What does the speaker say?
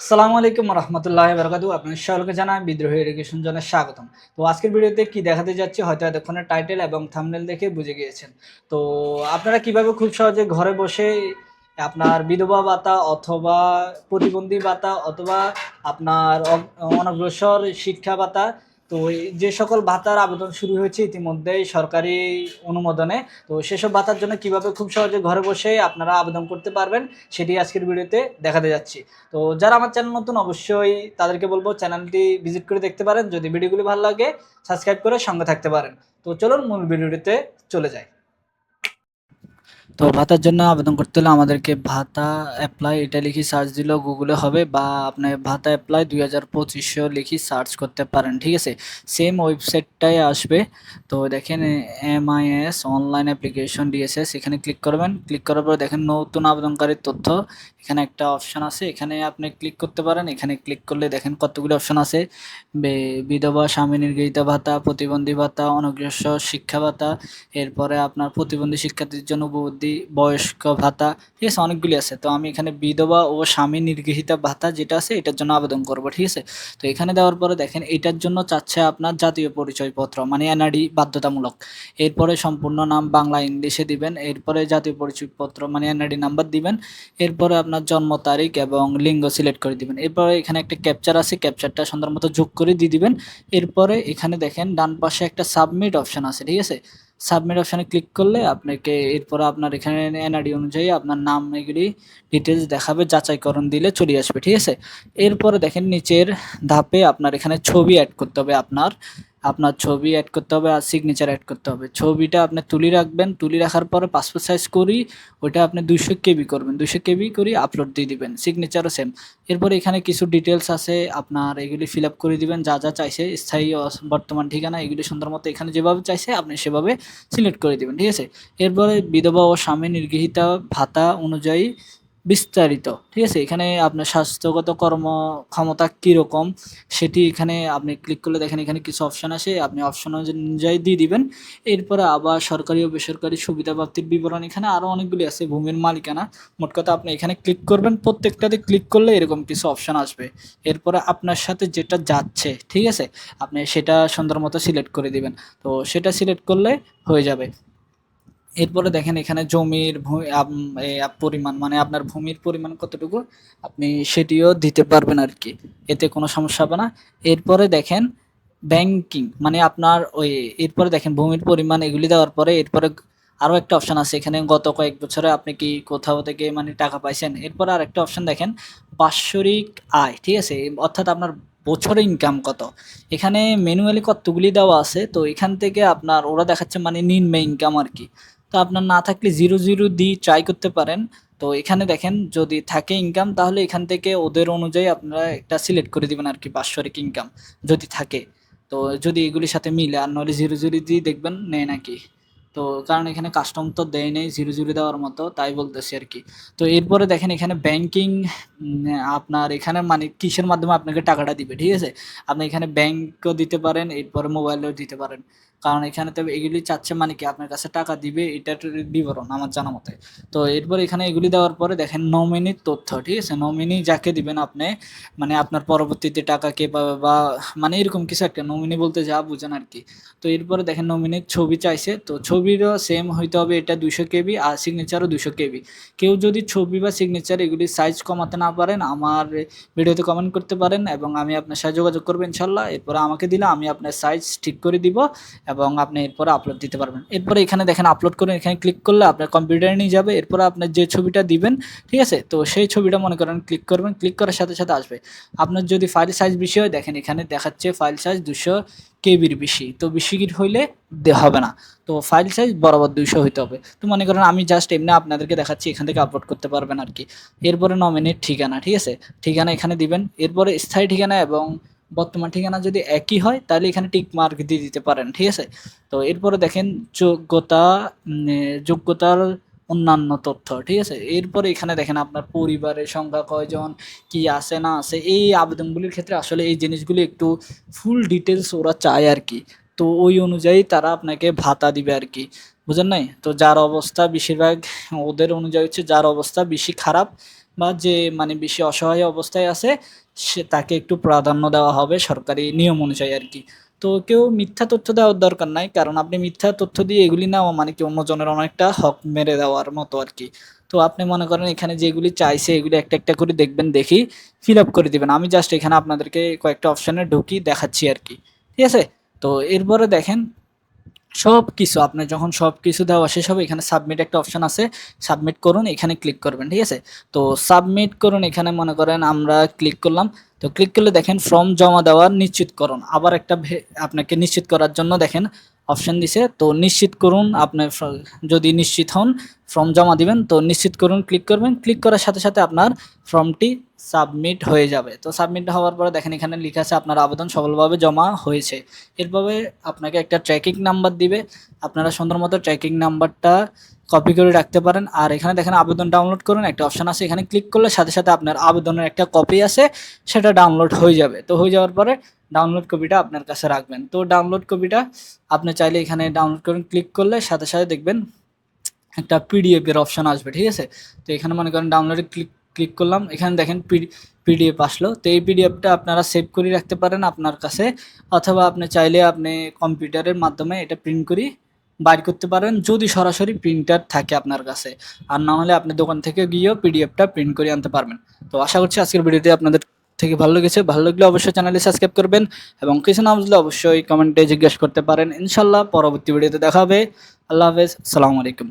আসসালামু আলাইকুম রহমতুল্লাহ বরকাতু আপনার সকলকে জানাই বিদ্রোহী এডুকেশন জনের স্বাগতম। তো আজকের ভিডিওতে কি দেখাতে যাচ্ছি হয়তো এতক্ষণের টাইটেল এবং থামনেল দেখে বুঝে গিয়েছেন। তো আপনারা কীভাবে খুব সহজে ঘরে বসে আপনার বিধবা ভাতা অথবা প্রতিবন্ধী ভাতা অথবা আপনার অনগ্রসর শিক্ষা ভাতা তো যে সকল ভাতার আবেদন শুরু হয়েছে ইতিমধ্যে সরকারি অনুমোদনে, তো সেসব ভাতার জন্য কীভাবে খুব সহজে ঘরে বসে আপনারা আবেদন করতে পারবেন সেটি আজকের ভিডিওতে দেখাতে যাচ্ছি। তো যারা আমার চ্যানেল নতুন, অবশ্যই তাদেরকে বলব চ্যানেলটি ভিজিট করে দেখতে পারেন। যদি ভিডিওগুলি ভালো লাগে, সাবস্ক্রাইব করে সঙ্গে থাকতে পারেন। তো চলুন মূল ভিডিওটিতে চলে যাই। তো ভাতার জন্য আবেদন করতে হলে আমাদেরকে ভাতা অ্যাপ্লাই এটা লিখি সার্চ দিলেও গুগলে হবে বা আপনি ভাতা অ্যাপ্লাই দুই হাজার পঁচিশশো লিখি সার্চ করতে পারেন, ঠিক আছে? সেম ওয়েবসাইটটাই আসবে। তো দেখেন M I S online application DSS এখানে ক্লিক করবেন। ক্লিক করার পর দেখেন নতুন আবেদনকারীর তথ্য এখানে একটা অপশন আছে, এখানে আপনি ক্লিক করতে পারেন, এখানে ক্লিক করলে দেখেন কতগুলি অপশন আছে। বিধবা, স্বামী নির্গৃহীত ভাতা, প্রতিবন্ধী ভাতা, অনগ্রসর শিক্ষা ভাতা, এরপরে আপনার প্রতিবন্ধী শিক্ষার্থীর জন্য উপবৃত্তি বয়স্ক ভাতা, ঠিক আছে, অনেকগুলি আছে। তো আমি এখানে বিধবা ও স্বামী নির্গৃহীত ভাতা যেটা আছে, এটার জন্য আবেদন করব, ঠিক আছে? তো এখানে দেওয়ার পরে দেখেন, এটার জন্য চাচ্ছে আপনার জাতীয় পরিচয়পত্র মানে এনআরডি বাধ্যতামূলক। এরপরে সম্পূর্ণ নাম বাংলা, ইংলিশে দিবেন, এরপরে জাতীয় পরিচয়পত্র মানে এনআরডি নাম্বার দিবেন, এরপরে আপনার জন্ম তারিখ এবং লিঙ্গ সিলেক্ট করে দিবেন। এরপরে এখানে একটা ক্যাপচার আছে ক্যাপচারটা সুন্দর মতো যোগ করে দিয়ে দিবেন। এরপরে এখানে দেখেন ডান পাশে একটা সাবমিট অপশন আছে, ঠিক আছে? সাবমিট অপশানে ক্লিক করলে আপনাকে এরপরে আপনার এখানে এনআরডি অনুযায়ী আপনার নাম এগুলি ডিটেলস দেখাবে, যাচাইকরণ দিলে চলে আসবে, ঠিক আছে? এরপরে দেখেন নিচের ধাপে আপনার এখানে ছবি অ্যাড করতে হবে আপনার। আপনার ছবি অ্যাড করতে হবে আর সিগনেচার অ্যাড করতে হবে। ছবিটা আপনি তুলি রাখবেন, তুলি রাখার পরে পাসপোর্ট সাইজ করি, ওইটা আপনি দুইশো কেবি করবেন। দুইশো কেবি করি আপলোড দিয়ে দিবেন সিগনেচারও সেম এরপরে এখানে কিছু ডিটেলস আছে, আপনার এগুলি ফিল আপ করে দিবেন, যা যা চাইছে, স্থায়ী বর্তমান ঠিকানা, এগুলি সুন্দর মতো এখানে যেভাবে চাইছে, আপনি সেভাবে সিলেক্ট করে দিবেন, ঠিক আছে? এরপরে বিধবা ও স্বামী নির্গৃহীতা ভাতা অনুযায়ী বিস্তারিত, ঠিক আছে? এখানে আপনার স্বাস্থ্যগত কর্ম ক্ষমতা কীরকম, সেটি এখানে আপনি ক্লিক করলে দেখেন এখানে কিছু অপশন আসে। আপনি অপশন অনুযায়ী দিয়ে দিবেন। এরপরে আবার সরকারি ও বেসরকারি সুবিধা প্রাপ্তির বিবরণ এখানে আরও অনেকগুলি আছে, ভূমির মালিকানা। মোট কথা আপনি এখানে ক্লিক করবেন, প্রত্যেকটাতে ক্লিক করলে এরকম কিছু অপশান আসবে। এরপরে আপনার সাথে যেটা যাচ্ছে, ঠিক আছে? আপনি সেটা সুন্দর মতো সিলেক্ট করে দিবেন। তো সেটা সিলেক্ট করলে হয়ে যাবে। এরপরে দেখেন এখানে জমির পরিমাণ মানে আপনার ভূমির পরিমাণ কতটুকু, আপনি সেটিও দিতে পারবেন আর কি। এতে কোনো সমস্যা হবে না। এরপরে দেখেন ব্যাংকিং মানে আপনার ওই, এরপরে দেখেন ভূমির পরিমাণ এগুলি দেওয়ার পরে এরপরে আরও একটা অপশন আছে। এখানে গত কয়েক বছরে আপনি কি কোথাও থেকে মানে টাকা পাইছেন? এরপরে আর একটা অপশন দেখেন, বাৎসরিক আয়, ঠিক আছে? অর্থাৎ আপনার বছরে ইনকাম কত। এখানে ম্যানুয়ালি কতগুলি দেওয়া আছে, তো এখান থেকে আপনার, ওরা দেখাচ্ছে মানে নিম্ন ইনকাম আর কি। তো আপনার না থাকলে জিরো জিরো দিয়ে ট্রাই করতে পারেন। তো এখানে দেখেন, যদি থাকে ইনকাম তাহলে এখান থেকে ওদের অনুযায়ী আপনারা একটা সিলেক্ট করে দিবেন আর কি, বাৎসরিক ইনকাম যদি থাকে। তো যদি এগুলির সাথে মিলে, আর নলে জিরো জিরো দিয়ে দেখবেন, নেয় নাকি? তো কারণ এখানে কাস্টম তো দেয় নেই জিরো জিরো দেওয়ার মতো, তাই বলতেছি আর কি। তো এরপরে দেখেন এখানে ব্যাংকিং আপনার এখানে মানে কিসের মাধ্যমে আপনাকে টাকাটা দিবে, ঠিক আছে? আপনি এখানে ব্যাংকও দিতে পারেন, এরপরে মোবাইলেও দিতে পারেন। কারণ এখানে তো এগুলি চাচ্ছে মানে কি, আপনার কাছে টাকা দিবে, এটার বিবরণ আমার জানা মতে। তো এরপর এখানে এগুলি দেওয়ার পরে দেখেন নমিনির তথ্য, ঠিক আছে? নমিনি যাকে দিবেন আপনি মানে আপনার পরবর্তীতে টাকা কে পাবে বা মানে এরকম কিছু একটা নমিনি বলতে যা বুঝেন আর কি। তো এরপরে দেখেন নমিনির ছবি চাইছে, তো ছবিরও সেম হইতে হবে, এটা দুশো কেবি আর সিগনেচারও দুশো কেবি। কেউ যদি ছবি বা সিগনেচার এগুলি সাইজ কমাতে না পারেন, আমার ভিডিওতে কমেন্ট করতে পারেন এবং আমি আপনার সাথে যোগাযোগ করব ইনশাল্লাহ এরপরে আমাকে দিলে আমি আপনার সাইজ ঠিক করে দিব এবং আপনি এরপরে আপলোড দিতে পারবেন। এরপরে এখানে দেখেন আপলোড করে এখানে ক্লিক করলে আপনার কম্পিউটারে নিয়ে যাবে, এরপরে আপনার যে ছবিটা দিবেন, ঠিক আছে? তো সেই ছবিটা মনে করেন ক্লিক করবেন ক্লিক করার সাথে সাথে আসবে। আপনার যদি ফাইল সাইজ বেশি হয়, দেখেন এখানে দেখাচ্ছে ফাইল সাইজ দুশো কেবির বেশি, তো বেশি হইলে হবে না। তো ফাইল সাইজ বরাবর দুইশো হইতে হবে। তো মনে করেন আমি জাস্ট এমনি আপনাদেরকে দেখাচ্ছি, এখান থেকে আপলোড করতে পারবেন আর কি এরপরে নমিনির ঠিকানা, ঠিক আছে? ঠিকানা এখানে দিবেন। এরপরে স্থায়ী ঠিকানা এবং বর্তমান ঠিকানা যদি একই হয়, তাহলে এখানে টিক মার্ক দিয়ে দিতে পারেন, ঠিক আছে? তো এরপরে দেখেন যোগ্যতা যোগ্যতার অন্যান্য তথ্য, ঠিক আছে? এরপরে এখানে দেখেন আপনার পরিবারের সংখ্যা কয়জন, কি আছে, না আছে, এই আবেদনগুলির ক্ষেত্রে আসলে এই জিনিসগুলি একটু ফুল ডিটেলস ওরা চায় আর কি। তো ওই অনুযায়ী তারা আপনাকে ভাতা দিবে আর কি, বুঝেন নাই? তো যার অবস্থা বেশিরভাগ ওদের অনুযায়ী হচ্ছে যার অবস্থা বেশি খারাপ বা যে মানে বেশি অসহায় অবস্থায় আছে, সে তাকে একটু প্রাধান্য দেওয়া হবে সরকারি নিয়ম অনুযায়ী আর কি। তো কেউ মিথ্যা তথ্য দেওয়ার দরকার নাই, কারণ আপনি মিথ্যা তথ্য দিয়ে এগুলি নেওয়া মানে কি অন্যজনের অনেকটা হক মেরে দেওয়ার মতো আর কি। তো আপনি মনে করেন এখানে যেগুলি চাইছে এগুলি একটা একটা করে দেখবেন, দেখি ফিল আপ করে দিবেন। আমি জাস্ট এখানে আপনাদেরকে কয়েকটা অপশানে ঢুকি দেখাচ্ছি আর কি। ঠিক আছে? তো এরপরে দেখেন সব কিছু আপনার যখন সব কিছু দেওয়া শেষ হবে, এখানে সাবমিট একটা অপশন আছে। সাবমিট করুন, এখানে ক্লিক করবেন, ঠিক আছে? তো সাবমিট করুন, এখানে মনে করেন আমরা ক্লিক করলাম। তো ক্লিক করলে দেখেন ফর্ম জমা দেওয়ার নিশ্চিতকরণ আবার একটা আপনাকে নিশ্চিত করার জন্য দেখেন অপশন দিছে। তো নিশ্চিত করুন আপনার যদি নিশ্চিত হন ফর্ম জমা দিবেন, তো নিশ্চিত করুন ক্লিক করবেন ক্লিক করার সাথে সাথে আপনার ফর্মটি সাবমিট হয়ে যাবে। তো সাবমিট হওয়ার পরে দেখেন এখানে লেখা আছে আপনার আবেদন সফলভাবে জমা হয়েছে। এরভাবে আপনাকে একটা ট্র্যাকিং নাম্বার দিবে। আপনারা সুন্দর মতো ট্র্যাকিং নাম্বারটা কপি করে রাখতে পারেন। আর এখানে দেখেন আবেদন ডাউনলোড করুন, একটা অপশন আছে। এখানে ক্লিক করলে সাথে সাথে আপনার আবেদনের একটা কপি আছে, সেটা ডাউনলোড হয়ে যাবে। তো হয়ে যাওয়ার পরে ডাউনলোড কপিটা আপনার কাছে রাখবেন। তো ডাউনলোড কপিটা আপনি চাইলে এখানে ডাউনলোড করুন ক্লিক করলে সাথে সাথে দেখবেন একটা পিডিএফ এর অপশন আসবে, ঠিক আছে? তো এখানে মনে করেন ডাউনলোডে ক্লিক ক্লিক করলাম। এখানে দেখেন পিডিএফ আসলো। তো এই পিডিএফটা আপনারা সেভ করে রাখতে পারেন আপনার কাছে। অথবা আপনি চাইলে আপনি কম্পিউটারের মাধ্যমে এটা প্রিন্ট করি, বাইর করতে পারেন, যদি সরাসরি প্রিন্টার থাকে আপনার কাছে। আর না হলে আপনি দোকান থেকে গিয়েও পিডিএফটা প্রিন্ট করে আনতে পারবেন। তো আশা করছি আজকের ভিডিওতে আপনাদের থেকে ভালো লেগেছে, ভালো লাগলে অবশ্যই চ্যানেলে সাবস্ক্রাইব করবেন এবং কিছু না বুঝলে অবশ্যই কমেন্টে জিজ্ঞেস করতে পারেন। ইনশাল্লাহ পরবর্তী ভিডিওতে দেখা হবে। আল্লাহ হাফেজ, আসসালামু আলাইকুম।